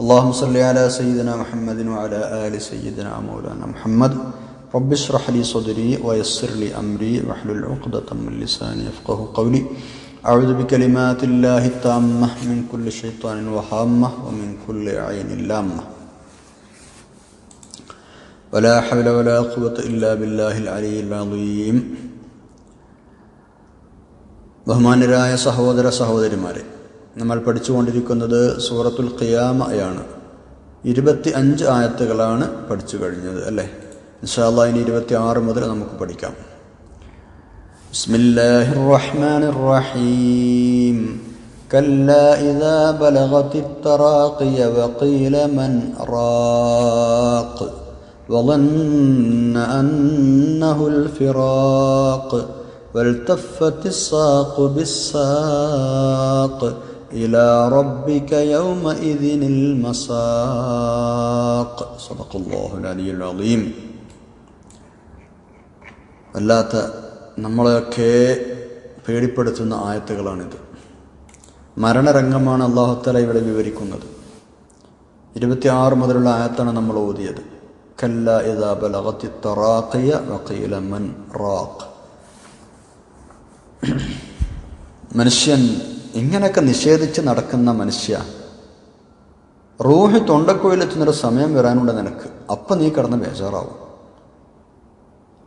اللهم صل على سيدنا محمد وعلى آل سيدنا مولانا محمد رب اشرح لي صدري ويسر لي أمري واحلل عقدة من لساني يفقه قولي أعوذ بكلمات الله التامة من كل شيطان وهامة ومن كل عين لامة ولا حول ولا قوة إلا بالله العلي العظيم ബഹുമാനരായ സഹോദര സഹോദരിമാരെ നമ്മൾ പഠിച്ചുകൊണ്ടിരിക്കുന്നത് സൂറത്തുൽ ഖിയാമയാണ് ഇരുപത്തി അഞ്ച് ആയത്തുകളാണ് പഠിച്ചു കഴിഞ്ഞത് അല്ലേ ഇൻഷാല്ല ഇനി ഇരുപത്തി ആറ് മുതൽ നമുക്ക് പഠിക്കാം ബിസ്മില്ലാഹിർ റഹ്മാനിർ റഹീം كلا إذا بلغت التراقي وقيل من راق وظن أنه الفراق والتفت الساق بالساق إلى ربك يومئذ المساق صدق الله العلي العظيم അല്ലാത്ത നമ്മളെയൊക്കെ പേടിപ്പെടുത്തുന്ന ആയത്തുകളാണിത് മരണരംഗമാണ് അള്ളാഹുത്തല ഇവിടെ വിവരിക്കുന്നത് ഇരുപത്തിയാറ് മുതലുള്ള ആയത്താണ് നമ്മൾ ഓതിയത് കല്ല ഇതാ ബലഗത്തി തറാഖിയ വഖീല മൻ റാഖ് മനുഷ്യൻ ഇങ്ങനെയൊക്കെ നിഷേധിച്ച് നടക്കുന്ന മനുഷ്യ റൂഹ് തൊണ്ടക്കോയിലെത്തുന്നൊരു സമയം വരാനുണ്ട് നിനക്ക്. അപ്പം നീ കിടന്ന് ബേജാറാവും.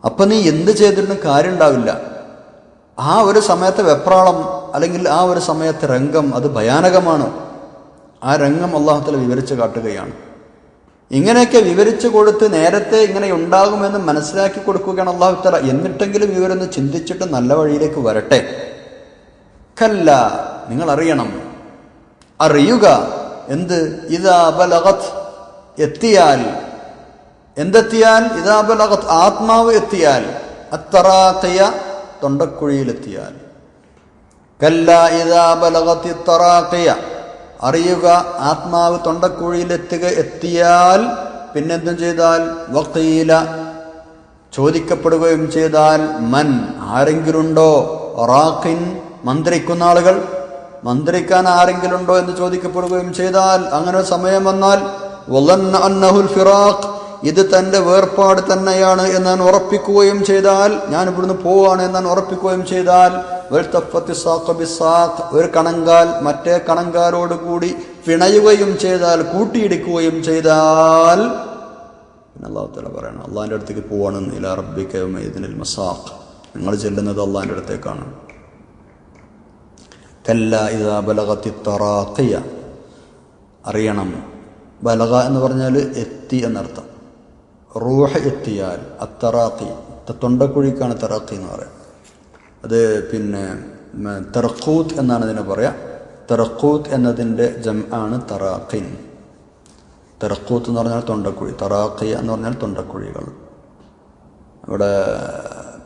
അപ്പം നീ എന്ത് കാര്യം ഉണ്ടാവില്ല ആ ഒരു സമയത്തെ വെപ്രാളം അല്ലെങ്കിൽ ആ ഒരു സമയത്തെ രംഗം അത് ഭയാനകമാണ്. ആ രംഗം അള്ളാഹുത്തല വിവരിച്ച് കാട്ടുകയാണ്. ഇങ്ങനെയൊക്കെ വിവരിച്ചു കൊടുത്ത് നേരത്തെ ഇങ്ങനെ ഉണ്ടാകുമെന്ന് മനസ്സിലാക്കി കൊടുക്കുകയാണ് അള്ളാഹുത്തല എന്നിട്ടെങ്കിലും ഇവരൊന്ന് ചിന്തിച്ചിട്ട് നല്ല വഴിയിലേക്ക് വരട്ടെ. കല്ല. നിങ്ങൾ അറിയണം അറിയുക. എന്ത്? ഇതാ ബലഗത് എത്തിയാൽ. എന്തെത്തിയാൽ? ഇതാ ബലഗത് ആത്മാവ് എത്തിയാൽ. അത്തറാത്തയ തൊണ്ടക്കുഴിയിലെത്തിയാൽ. കല്ല ഇതാ ബലഗത്തി അറിയുക. ആത്മാവ് തൊണ്ടക്കുഴിയിലെത്തുക എത്തിയാൽ പിന്നെന്തും ചെയ്താൽ? വക്കീല ചോദിക്കപ്പെടുകയും ചെയ്താൽ മൻ. ആരെങ്കിലുണ്ടോ? റാഖിൻ മന്ത്രിക്കുന്ന ആളുകൾ? മന്ത്രിക്കാൻ ആരെങ്കിലും ഉണ്ടോ എന്ന് ചോദിക്കപ്പെടുകയും ചെയ്താൽ അങ്ങനെ സമയം വന്നാൽ ഫിറാഖ് ഇത് തന്റെ വേർപാട് തന്നെയാണ് എന്ന് ഞാൻ ഉറപ്പിക്കുകയും ചെയ്താൽ ഞാൻ ഇവിടുന്ന് പോവാണ് ഞാൻ ഉറപ്പിക്കുകയും ചെയ്താൽ ഒരു കണങ്കാൽ മറ്റേ കണങ്കാലോട് കൂടി പിണയുകയും ചെയ്താൽ കൂട്ടിയിടിക്കുകയും ചെയ്താൽ പിന്നെ അള്ളാഹുത്തല പറയണം അള്ളാഹിന്റെ അടുത്തേക്ക് പോവാണെന്ന് ഇല റബ്ബിക്കൽ മസാഖ് നിങ്ങൾ ചെല്ലുന്നത് അള്ളാഹിന്റെ അടുത്തേക്കാണ്. കല്ല ഇതാ ബലകത്തി തറാക്കിയ അറിയണം. ബലക എന്ന് പറഞ്ഞാൽ എത്തി എന്നർത്ഥം. റൂഹ എത്തിയാൽ അത്തറാഖി. തൊണ്ടക്കുഴിക്കാണ് തറാഖി എന്ന് പറയാം. അത് പിന്നെ തെറക്കൂത്ത് എന്നാണ് ഇതിനെ പറയുക തെറക്കൂത്ത് എന്നതിന്റെ ജം ആണ് തറാഖിൻ. തെറക്കൂത്ത് എന്ന് പറഞ്ഞാൽ തൊണ്ടക്കുഴി. തറാഖി എന്ന് പറഞ്ഞാൽ തൊണ്ടക്കുഴികൾ. ഇവിടെ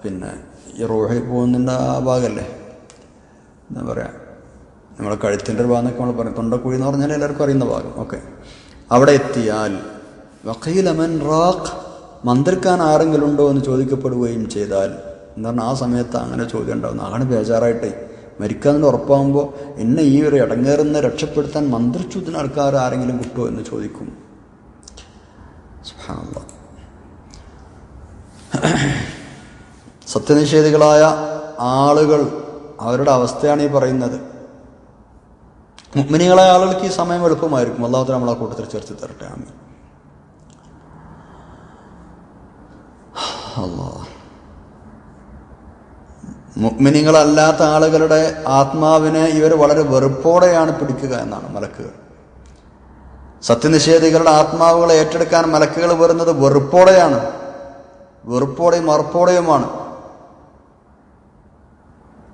പിന്നെ ഈ റൂഹി പോകുന്നതിന്റെ ആ ഭാഗമല്ലേ എന്താ പറയുക നമ്മളെ കഴുത്തിന്റെ ഒരു ഭാഗം നമ്മൾ പറയും. തൊണ്ടക്കുഴി എന്ന് പറഞ്ഞാൽ എല്ലാവർക്കും അറിയുന്ന ഭാഗം. ഓക്കെ. അവിടെ എത്തിയാൽ വക്കീലമൻ റാഖ് മന്ത്രിക്കാൻ ആരെങ്കിലും ഉണ്ടോ എന്ന് ചോദിക്കപ്പെടുകയും ചെയ്താൽ പറഞ്ഞാൽ ആ സമയത്ത് അങ്ങനെ ചോദ്യം ഉണ്ടാകുന്നു അങ്ങനെ ബേജാറായിട്ടേ മരിക്കാമെന്ന് ഉറപ്പാകുമ്പോൾ എന്നെ ഈ ഒരു ഇടങ്ങേറുന്ന രക്ഷപ്പെടുത്താൻ മന്ത്രിച്ചുത്തിന് ആൾക്കാർ ആരെങ്കിലും കിട്ടുമോ എന്ന് ചോദിക്കും. സത്യനിഷേധികളായ ആളുകൾ അവരുടെ അവസ്ഥയാണ് ഈ പറയുന്നത്. മുഗ്മിനികളായ ആളുകൾക്ക് ഈ സമയം എളുപ്പമായിരിക്കും. അള്ളാഹു നമ്മളെ കൂട്ടത്തിൽ ചേർത്ത് തരട്ടെ. ആമി അല്ലാ മുഗ്മിനികളല്ലാത്ത ആളുകളുടെ ആത്മാവിനെ ഇവർ വളരെ വെറുപ്പോടെയാണ് പിടിക്കുക എന്നാണ് മലക്കുകൾ. സത്യനിഷേധികളുടെ ആത്മാവുകളെ ഏറ്റെടുക്കാൻ മലക്കുകൾ വരുന്നത് വെറുപ്പോടെയാണ്. വെറുപ്പോടെയും മറുപ്പോടെയുമാണ്.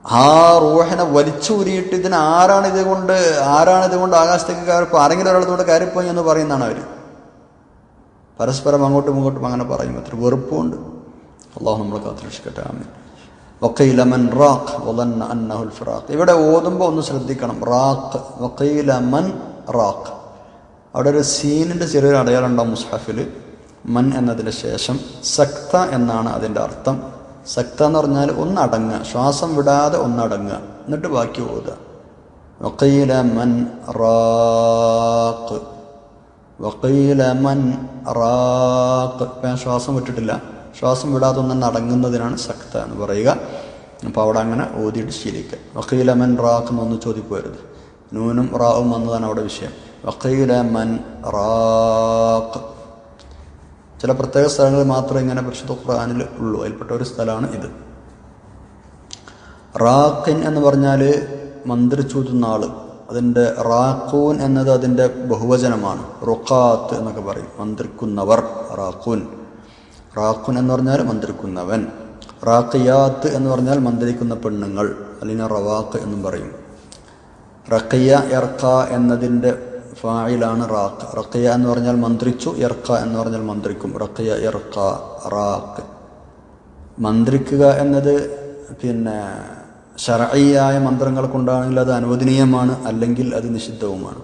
ആ റൂഹിനെ വലിച്ചൂരിയിട്ട് ഇതിന് ആരാണ് ഇതുകൊണ്ട് ആരാണ് ഇതുകൊണ്ട് ആകാശത്തേക്ക് കയറിപ്പോ ആരെങ്കിലും ഒരാളത്തോട് കയറിപ്പോയി എന്ന് പറയുന്നതാണ് അവർ പരസ്പരം അങ്ങോട്ടും ഇങ്ങോട്ടും അങ്ങനെ പറയും അത്ര വെറുപ്പുണ്ട്. അള്ളാഹു നമ്മളെ കാത്തുരക്ഷിക്കട്ടെ. ആമീൻ. വക്കീല മൻ റാഖ് വലന്ന അന്നഹുൽ ഫിറാഖ്. ഇവിടെ ഓതുമ്പോൾ ഒന്ന് ശ്രദ്ധിക്കണം. റാഖ് വക്കൈലമൻ റാഖ്. അവിടെ ഒരു സീനിന്റെ ചെറിയൊരു അടയാളം ഉണ്ടാവും മുസ്ഹഫിൽ മൻ എന്നതിന് ശേഷം സക്ത എന്നാണ് അതിന്റെ അർത്ഥം. സക്ത എന്ന് പറഞ്ഞാൽ ഒന്നടങ്ങുക ശ്വാസം വിടാതെ ഒന്നടങ്ങുക എന്നിട്ട് ബാക്കി ഓതുക. മൻ മൻ ഞാൻ ശ്വാസം വിട്ടിട്ടില്ല. ശ്വാസം വിടാതെ ഒന്നും അടങ്ങുന്നതിനാണ് സക്ത എന്ന് പറയുക. അപ്പോൾ അവിടെ അങ്ങനെ ഓതിയിട്ട് ശീലിക്കുക. വക്കീല മൻ റാഖ് എന്നൊന്ന് ചോദിപ്പോരുത് നൂനും റാവും വന്നതാണ് അവിടെ വിഷയം. വക്കീല മൻ റാഖ്. ചില പ്രത്യേക സ്ഥലങ്ങളിൽ മാത്രമേ ഇങ്ങനെ പരിശുദ്ധ ഖുർആാനിൽ ഉള്ളൂ. അതിൽപ്പെട്ട ഒരു സ്ഥലമാണ് ഇത്. റാഖിൻ എന്ന് പറഞ്ഞാൽ മന്ത്രിച്ചൂതുന്ന ആൾ അതിന്റെ റാഖൂൻ എന്നത് അതിന്റെ ബഹുവചനമാണ്. റുഖാത്ത് എന്നൊക്കെ പറയും. മന്ത്രിക്കുന്നവർ റാഖൂൻ. റാഖുൻ എന്ന് പറഞ്ഞാൽ മന്ത്രിക്കുന്നവൻ. റാഖിയാത്ത് എന്ന് പറഞ്ഞാൽ മന്ത്രിക്കുന്ന പെണ്ണുങ്ങൾ. അല്ലെങ്കിൽ റവാഖ് എന്നും പറയും. റഖിയ എർഖ എന്നതിന്റെ ഫായിലാണ് റാഖ്. റക്കയ എന്ന് പറഞ്ഞാൽ മന്ത്രിച്ചു ഇറക്ക എന്ന് പറഞ്ഞാൽ മന്ത്രിക്കും. റഖിയ ഇറക്ക റാഖ്. മന്ത്രിക്കുക എന്നത് പിന്നെ ശരഈയായ മന്ത്രങ്ങൾ കൊണ്ടാണെങ്കിൽ അത് അനുവദനീയമാണ് അല്ലെങ്കിൽ അത് നിഷിദ്ധവുമാണ്.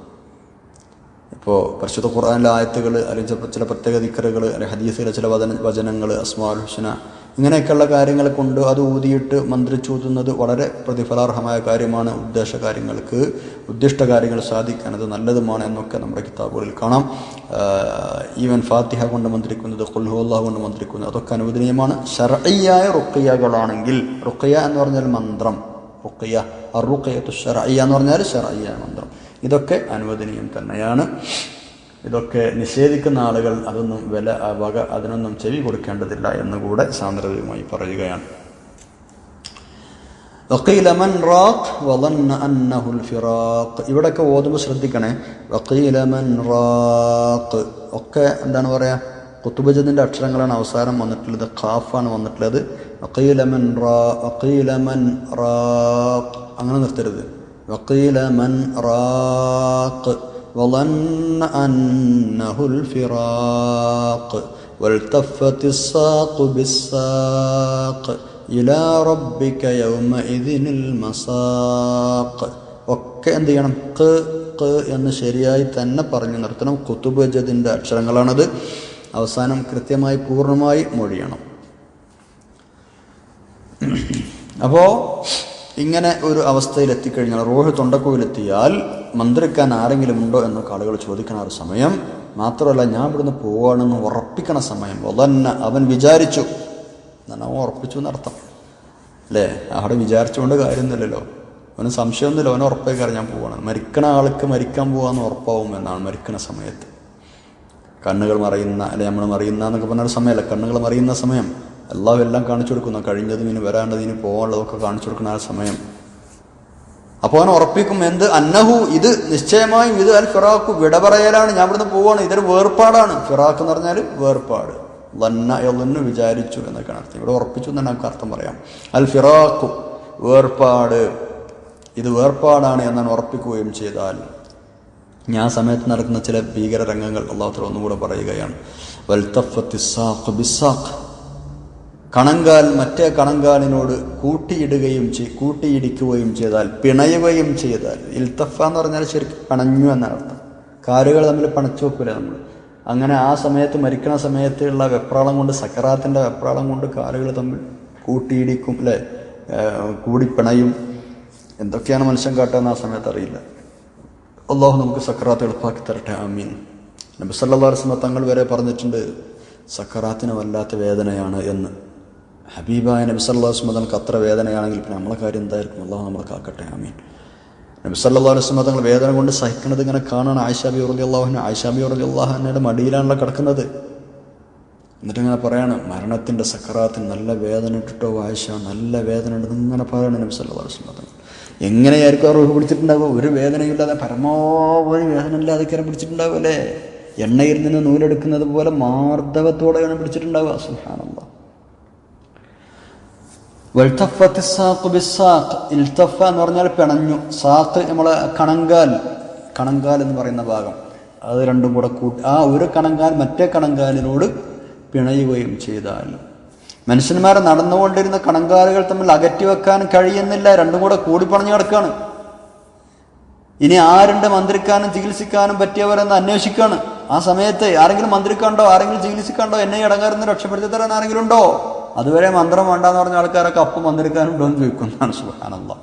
ഇപ്പോൾ പരിശുദ്ധ ഖുർആാനിലെ ആയത്തുകൾ അല്ലെങ്കിൽ ചില പ്രത്യേക ദിക്കറുകൾ അല്ലെങ്കിൽ ഹദീസിലെ ചില വചന വചനങ്ങൾ അസ്മാൽ ഹുസ്ന ഇങ്ങനെയൊക്കെയുള്ള കാര്യങ്ങൾ കൊണ്ട് അത് ഊതിയിട്ട് മന്ത്രിച്ചൂതുന്നത് വളരെ പ്രതിഫലാർഹമായ കാര്യമാണ്. ഉദ്ദേശ കാര്യങ്ങൾക്ക് ഉദ്ദിഷ്ട കാര്യങ്ങൾ സാധിക്കാൻ അത് നല്ലതുമാണ് എന്നൊക്കെ നമ്മുടെ കിതാബുകളിൽ കാണാം. ഈവൻ ഫാത്തിഹ കൊണ്ട് മന്ത്രിക്കുന്നത് കൊൽഹുല്ലാഹ് കൊണ്ട് മന്ത്രിക്കുന്നത് അതൊക്കെ അനുവദനീയമാണ്. ശരയ്യായ റുക്കയ്യകളാണെങ്കിൽ റുക്കയ്യ എന്ന് പറഞ്ഞാൽ മന്ത്രം. റുക്കയ്യ അറുക്കയ്യ തുഷറയ്യ എന്ന് പറഞ്ഞാൽ ശരയ്യ മന്ത്രം. ഇതൊക്കെ അനുവദനീയം തന്നെയാണ്. ഇതൊക്കെ നിഷേധിക്കുന്ന ആളുകൾ അതൊന്നും വില വക അതിനൊന്നും ചെവി കൊടുക്കേണ്ടതില്ല എന്നുകൂടെ സാന്ദ്രതയുമായി പറയുകയാണ്. വക്കീല റാഖ് അന്നഹുൽ ഫിറാഖ്. ഇവിടൊക്കെ ഓതുമ്പോൾ ശ്രദ്ധിക്കണേ. വക്കീലമൻ റാഖ്. ഒക്കെ എന്താണ് പറയുക കുത്തുബജത്തിന്റെ അക്ഷരങ്ങളാണ് അവസാനം വന്നിട്ടുള്ളത്. ഖാഫാണ് വന്നിട്ടുള്ളത്. വക്കീലമൻ റാ വക്കീലമൻ റാഖ്. അങ്ങനെ നിർത്തരുത്. വക്കീലമൻ റാഖ്. وظن أنه الفراق والتفت الساق بالساق إلى ربك يومئذ المساق ഒക്കെ എന്ത് ചെയ്യണം ക്ക് ക്ക് എന്ന് ശരിയായി തന്നെ പറഞ്ഞു നിർത്തണം കുത്തുബജതിൻ്റെ അക്ഷരങ്ങളാണത് അവസാനം കൃത്യമായി പൂർണ്ണമായി മൊഴിയണം അപ്പോൾ ഇങ്ങനെ ഒരു അവസ്ഥയിൽ എത്തിക്കഴിഞ്ഞാൽ റോഹ് തൊണ്ടക്കോയിലെത്തിയാൽ മന്ത്രിക്കാൻ ആരെങ്കിലും ഉണ്ടോ എന്നൊക്കെ ആളുകൾ ചോദിക്കണ ഒരു സമയം. മാത്രമല്ല ഞാൻ ഇവിടുന്ന് പോവുകയാണെന്ന് ഉറപ്പിക്കണ സമയം. ഒതന്നെ അവൻ വിചാരിച്ചു. എന്നാണ് അവൻ ഉറപ്പിച്ചു എന്നർത്ഥം. അല്ലേ? അവിടെ വിചാരിച്ചുകൊണ്ട് കാര്യമൊന്നുമില്ലല്ലോ. അവന് സംശയമൊന്നുമില്ല. അവൻ ഉറപ്പേക്കാരം ഞാൻ പോവാണ്. മരിക്കണ ആൾക്ക് മരിക്കാൻ പോകാമെന്ന് ഉറപ്പാവും എന്നാണ് മരിക്കണ സമയത്ത്. കണ്ണുകൾ മറിയുന്ന അല്ലെ നമ്മൾ മറിയുന്ന എന്നൊക്കെ പറഞ്ഞൊരു സമയമല്ല. കണ്ണുകൾ മറിയുന്ന സമയം. എല്ലാം എല്ലാം കാണിച്ചു കൊടുക്കുന്ന. കഴിഞ്ഞതും ഇനി വരാണ്ടത് ഇനി പോകാനുള്ളതൊക്കെ കാണിച്ചു കൊടുക്കുന്ന ആ സമയം. അപ്പോൾ അവൻ ഉറപ്പിക്കും എന്ത്? അന്നഹു ഇത് നിശ്ചയമായും ഇത് അൽ ഫിറാഖു വിട പറയലാണ് ഞാൻ ഇവിടുന്ന് പോവാണ്. ഇതൊരു വേർപാടാണ്. ഫിറാഖ് എന്ന് പറഞ്ഞാൽ വേർപാട്. ലന്ന എന്ന് വിചാരിച്ചു എന്നൊക്കെയാണ് അർത്ഥം. ഇവിടെ ഉറപ്പിച്ചു എന്ന് നമുക്ക് അർത്ഥം പറയാം. അൽ ഫിറാഖു വേർപാട്. ഇത് വേർപാടാണ് എന്നാണ് ഉറപ്പിക്കുകയും ചെയ്താൽ ഞാൻ സമയത്ത് നടക്കുന്ന ചില ഭീകര രംഗങ്ങൾ അള്ളാഹു ഒന്നുകൂടെ പറയുകയാണ്. വൽത്തഫത്തി കണങ്കാൽ മറ്റേ കണങ്കാലിനോട് കൂട്ടിയിടുകയും ചെയ് കൂട്ടിയിടിക്കുകയും ചെയ്താൽ പിണയുകയും ചെയ്താൽ ഇൽത്തഫ എന്ന് പറഞ്ഞാൽ ശരിക്കും പണഞ്ഞു എന്നാണ് അർത്ഥം. കാലുകൾ തമ്മിൽ പണച്ചു വെക്കില്ല നമ്മൾ. അങ്ങനെ ആ സമയത്ത് മരിക്കണ സമയത്തുള്ള വെപ്രാളം കൊണ്ട് സക്കറാത്തിന്റെ വെപ്രാളം കൊണ്ട് കാലുകൾ തമ്മിൽ കൂട്ടിയിടിക്കും അല്ലേ? കൂടിപ്പിണയും കൂടി പിണയും. എന്തൊക്കെയാണ് മനുഷ്യൻ കാട്ടുക ആ സമയത്ത് അറിയില്ല. അള്ളാഹു നമുക്ക് സക്കറാത്ത് എളുപ്പാക്കി തരട്ടെ. ആമീൻ. നബി സല്ലല്ലാഹു അലൈഹി തങ്ങൾ വരെ പറഞ്ഞിട്ടുണ്ട് സക്കറാത്തിന് വല്ലാത്ത വേദനയാണ് എന്ന്. ഹബീബായ നബി വസല്ലം തങ്ങൾക്ക് അത്ര വേദനയാണെങ്കിൽ പിന്നെ നമ്മളെ കാര്യം എന്തായിരിക്കും? അള്ളാഹു നമ്മളെ കാക്കട്ടെ ആമീൻ. നബി അലൈഹി വസല്ലം തങ്ങൾ വേദന കൊണ്ട് സഹിക്കുന്നത് ഇങ്ങനെ കാണാൻ ആയിഷാബി ഉറലി അള്ളാഹുന ആയിഷാബി ഉറലി അള്ളാഹുനയുടെ മടിയിലാണല്ലോ കിടക്കുന്നത്. എന്നിട്ട് ഇങ്ങനെ പറയാണ് മരണത്തിന്റെ സക്കറാത്തിന് നല്ല വേദന ഇട്ടിട്ടോ ആയിഷ? നല്ല വേദന ഉണ്ട് ഇങ്ങനെ പറയണം നബി അലൈഹി വസല്ലം തങ്ങൾ. എങ്ങനെയായിരിക്കും ആ റൂഹ് പിടിച്ചിട്ടുണ്ടാവുക? ഒരു വേദനയില്ലാതെ പരമാവധി വേദന ഇല്ലാതെ കയറി പിടിച്ചിട്ടുണ്ടാവുമല്ലേ എണ്ണയിൽ നിന്ന് നൂലെടുക്കുന്നത് പോലെ മാർദ്ദവത്തോടെയാണ് പിടിച്ചിട്ടുണ്ടാവുക. സുഹാനന്ദ വൽത്തഫത്തി സാഖ് ബിസാഖ് ഇൽത്തഫ എന്ന് പറഞ്ഞാൽ പിണഞ്ഞു. സാഖ് നമ്മളെ കണങ്കാൽ കണങ്കാൽ എന്ന് പറയുന്ന ഭാഗം. അത് രണ്ടും കൂടെ കൂട്ടി ആ ഒരു കണങ്കാൽ മറ്റേ കണങ്കാലിനോട് പിണയുകയും ചെയ്താൽ. മനുഷ്യന്മാരെ നടന്നുകൊണ്ടിരുന്ന കണങ്കാലുകൾ തമ്മിൽ അകറ്റി വെക്കാൻ കഴിയുന്നില്ല. രണ്ടും കൂടെ കൂടിപ്പണഞ്ഞു കിടക്കുകയാണ് ഇനി ആരുണ്ട് മന്ത്രിക്കാനും ചികിത്സിക്കാനും പറ്റിയവരെന്ന് അന്വേഷിക്കുകയാണ് ആ സമയത്ത് ആരെങ്കിലും മന്ത്രിക്കാണ്ടോ ആരെങ്കിലും ചികിത്സിക്കാണ്ടോ എന്നെ ഇടങ്ങാറുന്ന രക്ഷപ്പെടുത്തി തരാൻ ആരെങ്കിലും ഉണ്ടോ? അതുവരെ മന്ത്രം വേണ്ടെന്ന് പറഞ്ഞ ആൾക്കാരൊക്കെ അപ്പം മന്ത്രിക്കാനുണ്ടോ എന്ന് ചോദിക്കുന്നതാണ് സുഹാനല്ല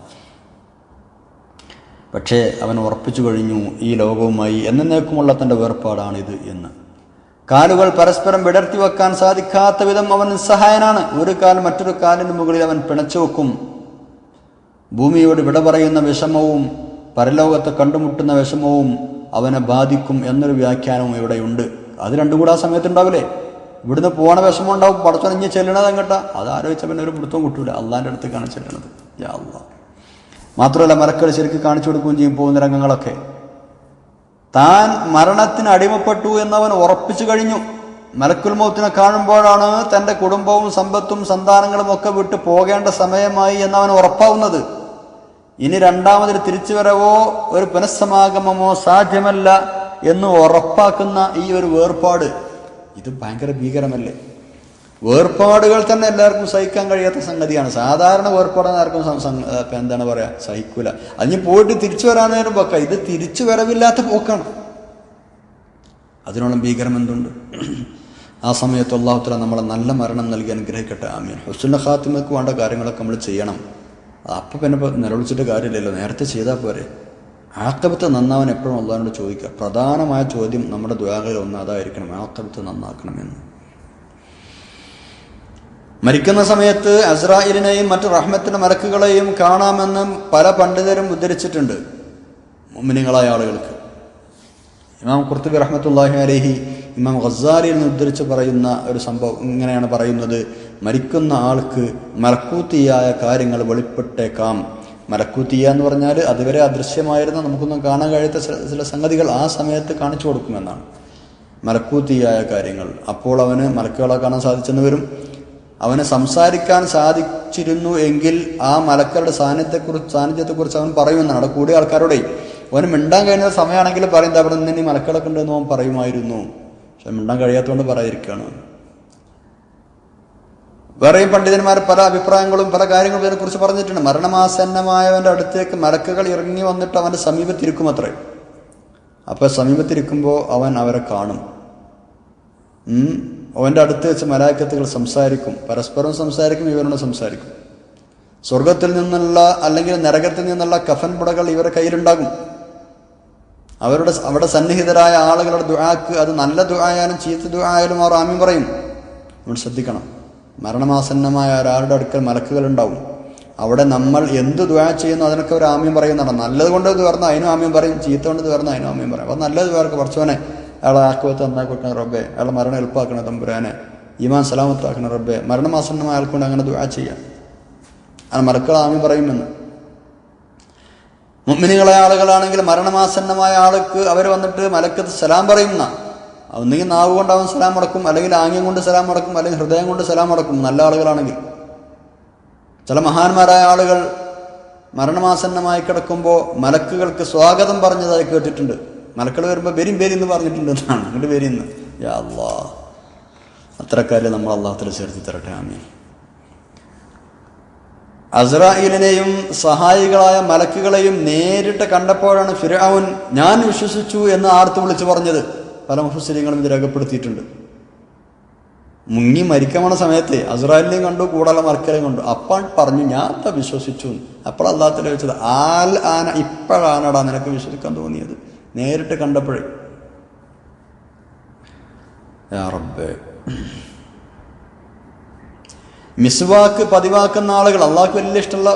പക്ഷേ അവൻ ഉറപ്പിച്ചു കഴിഞ്ഞു ഈ ലോകവുമായി എന്നേക്കുമുള്ള തന്റെ വേർപാടാണിത് എന്ന്. കാലുകൾ പരസ്പരം വിടർത്തി വെക്കാൻ സാധിക്കാത്ത വിധം അവൻ നിസ്സഹായനാണ്. ഒരു കാൽ മറ്റൊരു കാലിന് മുകളിൽ അവൻ പിണച്ചു വെക്കും. ഭൂമിയോട് വിട പറയുന്ന വിഷമവും പരലോകത്തെ കണ്ടുമുട്ടുന്ന വിഷമവും അവനെ ബാധിക്കും എന്നൊരു വ്യാഖ്യാനവും ഇവിടെയുണ്ട്. അത് രണ്ടും കൂടെ ആ സമയത്ത് ഉണ്ടാവില്ലേ ഇവിടുന്ന് പോണ വിഷമം ഉണ്ടാവും പടച്ചൊനഞ്ഞ് ചെല്ലണത് അങ്ങോട്ടാ അത് ആലോചിച്ച പിന്നെ ഒരു പിടുത്തവും കിട്ടൂല. അള്ളാന്റെ അടുത്തേക്കാണ് ചെല്ലണത്. മാത്രമല്ല മലക്കൾ ശരിക്കും കാണിച്ചു കൊടുക്കുകയും ചെയ്യും പോകുന്ന രംഗങ്ങളൊക്കെ. താൻ മരണത്തിന് അടിമപ്പെട്ടു എന്നവൻ ഉറപ്പിച്ചു കഴിഞ്ഞു. മലക്കുൽ മൗത്തിനെ കാണുമ്പോഴാണ് തന്റെ കുടുംബവും സമ്പത്തും സന്താനങ്ങളും ഒക്കെ വിട്ട് പോകേണ്ട സമയമായി എന്നവൻ ഉറപ്പാവുന്നത്. ഇനി രണ്ടാമതൊരു തിരിച്ചുവരവോ ഒരു പുനഃസമാഗമമോ സാധ്യമല്ല എന്ന് ഉറപ്പാക്കുന്ന ഈ ഒരു വേർപാട്. ഇത് ഭയങ്കര ഭീകരമല്ലേ? വേർപാടുകൾ തന്നെ എല്ലാവർക്കും സഹിക്കാൻ കഴിയാത്ത സംഗതിയാണ്. സാധാരണ വേർപാടാണ് ആർക്കും എന്താണ് പറയുക സഹിക്കൂല. അതിന് പോയിട്ട് തിരിച്ചു വരാൻ നേരം പോക്ക. ഇത് തിരിച്ചു വരവില്ലാത്ത പോക്കാണ്. അതിനോളം ഭീകരം എന്തുണ്ട്? ആ സമയത്ത് അള്ളാഹുത്തല നമ്മളെ നല്ല മരണം നൽകി അനുഗ്രഹിക്കട്ടെ. ആമീൻ. ഹുസ്ന ഖാത്തിമക്ക് വേണ്ട കാര്യങ്ങളൊക്കെ നമ്മൾ ചെയ്യണം. അപ്പം പിന്നെ നിലവിളിച്ചിട്ട് കാര്യമില്ലല്ലോ. നേരത്തെ ചെയ്താൽ പോരെ. ആക്കബത്ത് നന്നാവാൻ എപ്പോഴും അള്ളാഹിനോട് ചോദിക്കുക. പ്രധാനമായ ചോദ്യം നമ്മുടെ ദ്വാകളിൽ ഒന്ന് അതായിരിക്കണം. ആക്കബത്ത് നന്നാക്കണമെന്ന്. മരിക്കുന്ന സമയത്ത് അസ്രായിലിനെയും മറ്റു റഹ്മത്തിന്റെ മരക്കുകളെയും കാണാമെന്ന് പല പണ്ഡിതരും ഉദ്ധരിച്ചിട്ടുണ്ട്. മുമ്മിനികളായ ആളുകൾക്ക്. ഇമാം കുർത്തുബി റഹ്മത്തുല്ലാഹി അലഹി ഇമാം ഖസാരിൽ നിന്ന് ഉദ്ധരിച്ച് പറയുന്ന ഒരു സംഭവം ഇങ്ങനെയാണ് പറയുന്നത്. മരിക്കുന്ന ആൾക്ക് മലക്കൂത്തിയായ കാര്യങ്ങൾ വെളിപ്പെട്ടേക്കാം. മലക്കൂത്തിയ എന്ന് പറഞ്ഞാൽ അതുവരെ അദൃശ്യമായിരുന്ന നമുക്കൊന്നും കാണാൻ കഴിയാത്ത ചില- സംഗതികൾ ആ സമയത്ത് കാണിച്ചു കൊടുക്കുമെന്നാണ്. മലക്കൂത്തിയായ കാര്യങ്ങൾ. അപ്പോൾ അവന് മലക്കുകളെ കാണാൻ സാധിച്ചെന്ന് വരും. അവന് സംസാരിക്കാൻ സാധിച്ചിരുന്നു എങ്കിൽ ആ മലക്കളുടെ സാന്നിധ്യത്തെക്കുറിച്ച് സാന്നിധ്യത്തെക്കുറിച്ച് അവൻ പറയുമെന്നാണ്. അവിടെ കൂടിയ ആൾക്കാരോടെ അവന് മിണ്ടാൻ കഴിയുന്ന സമയമാണെങ്കിൽ പറയുന്നത് അവിടെ നിന്ന് മലക്കളൊക്കെ ഉണ്ടെന്ന് അവൻ പറയുമായിരുന്നു. പക്ഷെ മിണ്ടാൻ കഴിയാത്തതുകൊണ്ട് പറയാതിരിക്കുകയാണ് വേറെയും പണ്ഡിതന്മാർ പല അഭിപ്രായങ്ങളും പല കാര്യങ്ങളും ഇതിനെക്കുറിച്ച് പറഞ്ഞിട്ടുണ്ട്. മരണമാസന്നമായവന്റെ അടുത്തേക്ക് മരക്കുകൾ ഇറങ്ങി വന്നിട്ട് അവന്റെ സമീപത്തിരിക്കും അത്രേ അപ്പൊ സമീപത്തിരിക്കുമ്പോൾ അവൻ അവരെ കാണും. അവന്റെ അടുത്ത് വെച്ച് മലാക്കത്തുകൾ സംസാരിക്കും. പരസ്പരം സംസാരിക്കും ഇവരോട് സംസാരിക്കും. സ്വർഗത്തിൽ നിന്നുള്ള അല്ലെങ്കിൽ നരകത്തിൽ നിന്നുള്ള കഫൻ പുടകൾ ഇവരുടെ കയ്യിലുണ്ടാകും. അവരുടെ അവിടെ സന്നിഹിതരായ ആളുകളുടെ ദുആക്ക് അത് നല്ല ദുആയാലും ചീത്ത ദുആയാലും അവർ ആമ്യം പറയും. നമ്മൾ ശ്രദ്ധിക്കണം. മരണമാസന്നമായ ഒരാളുടെ അടുക്കൽ മലക്കുകൾ ഉണ്ടാവും അവിടെ നമ്മൾ എന്ത് ദ്വാ ചെയ്യുന്നു അതിനൊക്കെ ഒരു ആമ്യം പറയുന്നുണ്ട്. നല്ലത് കൊണ്ട് തുറന്ന് അതിനും ആമ്യം പറയും. ചീത്ത കൊണ്ട് തുറന്ന് അതിനും ആമ്യം പറയും. അപ്പോൾ നല്ലത് പേർക്ക് കുറച്ചവനെ അയാളെ ആക്കുവത്ത് നന്നാക്കണം റബ്ബെ. അയാളെ മരണം എളുപ്പമാക്കണ തമ്പുരാനെ. ഈമാൻ സലാമത്താക്കണ റബ്ബെ. മരണമാസന്നമായ ആൾക്കൊണ്ട് അങ്ങനെ ദ്വാ ചെയ്യാം. അങ്ങനെ മലക്കൾ ആമ്യം പറയുമെന്ന്. മുമ്മിനികളെ ആളുകളാണെങ്കിൽ മരണമാസന്നമായ ആൾക്ക് അവർ വന്നിട്ട് മലക്കത്ത് സലാം പറയുന്ന ഒന്നുകിൽ നാവ് കൊണ്ട് അവൻ സലാം മുടക്കും അല്ലെങ്കിൽ ആംഗ്യം കൊണ്ട് സലാം മുടക്കും അല്ലെങ്കിൽ ഹൃദയം കൊണ്ട് സലാം മുടക്കും നല്ല ആളുകളാണെങ്കിൽ ചില മഹാന്മാരായ ആളുകൾ മരണമാസന്നമായി കിടക്കുമ്പോൾ മലക്കുകൾക്ക് സ്വാഗതം പറഞ്ഞതായി കേട്ടിട്ടുണ്ട്. മലക്കൾ വരുമ്പോൾ ബെരിം ബെരി എന്ന് പറഞ്ഞിട്ടുണ്ട് എന്നാണ്. അങ്ങോട്ട് ബെരി യാ അല്ലാ അത്തരക്കാരെ നമ്മൾ അള്ളാഹത്തിൽ ചേർത്തി തരട്ടെ. ആമീൻ. അസ്രായിലിനെയും സഹായികളായ മലക്കുകളെയും നേരിട്ട് കണ്ടപ്പോഴാണ് ഫിർഔൻ ഞാൻ വിശ്വസിച്ചു എന്ന് ആർത്ത് വിളിച്ചു പറഞ്ഞത്. പല മുഫസ്സിരിങ്ങളും ഇത് രേഖപ്പെടുത്തിയിട്ടുണ്ട്. മുങ്ങി മരിക്കാൻ പോണ സമയത്ത് അസ്രാലിനെയും കണ്ടു കൂടാതെ മലക്കലെയും കണ്ടു. അപ്പോൾ പറഞ്ഞു ഞാൻ എന്താ വിശ്വസിച്ചു. അപ്പോൾ അള്ളാഹത്തിൽ വെച്ചത് ആൽ ആന ഇപ്പോഴാണടാ നിനക്ക് വിശ്വസിക്കാൻ തോന്നിയത്? നേരിട്ട് കണ്ടപ്പോഴേ മിസ്വാക്ക് പതിവാക്കുന്ന ആളുകൾ അള്ളാഹ്ക്ക് വലിയ ഇഷ്ടമുള്ള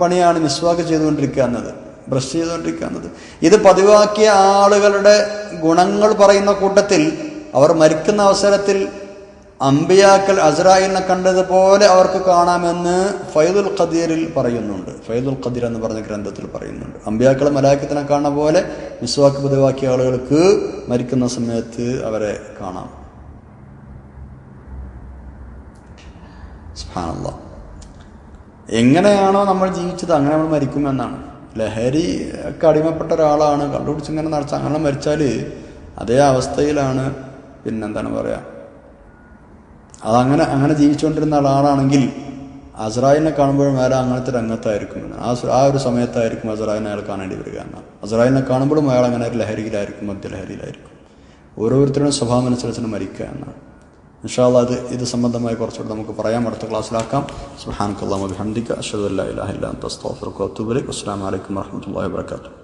പണിയാണ് മിസ്വാക്ക് ചെയ്തുകൊണ്ടിരിക്കുക എന്നത്. ബ്രഷ് ചെയ്തുകൊണ്ടിരിക്കുന്നത് ഇത് പതിവാക്കിയ ആളുകളുടെ ഗുണങ്ങൾ പറയുന്ന കൂട്ടത്തിൽ അവർ മരിക്കുന്ന അവസരത്തിൽ അമ്പിയാക്കൽ അസ്രായിലിനെ കണ്ടതുപോലെ അവർക്ക് കാണാമെന്ന് ഫൈദുൽ ഖദീറിൽ പറയുന്നുണ്ട്. ഫൈദുൽ ഖദീർ എന്ന് പറഞ്ഞ ഗ്രന്ഥത്തിൽ പറയുന്നുണ്ട്. അമ്പിയാക്കൾ മലാക്കത്തിനെ കാണുന്ന പോലെ വിശ്വാക്ക് പതിവാക്കിയ ആളുകൾക്ക് മരിക്കുന്ന സമയത്ത് അവരെ കാണാം. എങ്ങനെയാണോ നമ്മൾ ജീവിച്ചത് അങ്ങനെ നമ്മൾ മരിക്കുമെന്നാണ് ലഹരി ഒക്കെ അടിമപ്പെട്ട ഒരാളാണ്. കണ്ടുപിടിച്ച് ഇങ്ങനെ നടച്ച അങ്ങനെ മരിച്ചാൽ അതേ അവസ്ഥയിലാണ്. പിന്നെന്താണ് പറയുക അതങ്ങനെ അങ്ങനെ ജീവിച്ചുകൊണ്ടിരുന്ന ആളാണെങ്കിൽ അസറായിനെ കാണുമ്പോഴും അയാൾ അങ്ങനത്തെ രംഗത്തായിരിക്കും. ആ ആ ഒരു സമയത്തായിരിക്കും അസറായിനെ അയാൾ കാണേണ്ടി വരിക എന്നാണ്. അസറായിനെ കാണുമ്പോഴും അയാൾ അങ്ങനെ ഒരു ലഹരിയിലായിരിക്കും മദ്യലഹരിയിലായിരിക്കും. ഓരോരുത്തരുടെ സ്വഭാവം അനുസരിച്ച് മരിക്കുക എന്നാണ്. إن شاء الله إذا سمد سمدنا يقرأ لما برايام ورت كلاس لاكم سبحانك اللهم وبحمدك أشهد أن لا إله إلا أنت أستغفرك وأتوب إليك والسلام عليكم ورحمة الله وبركاته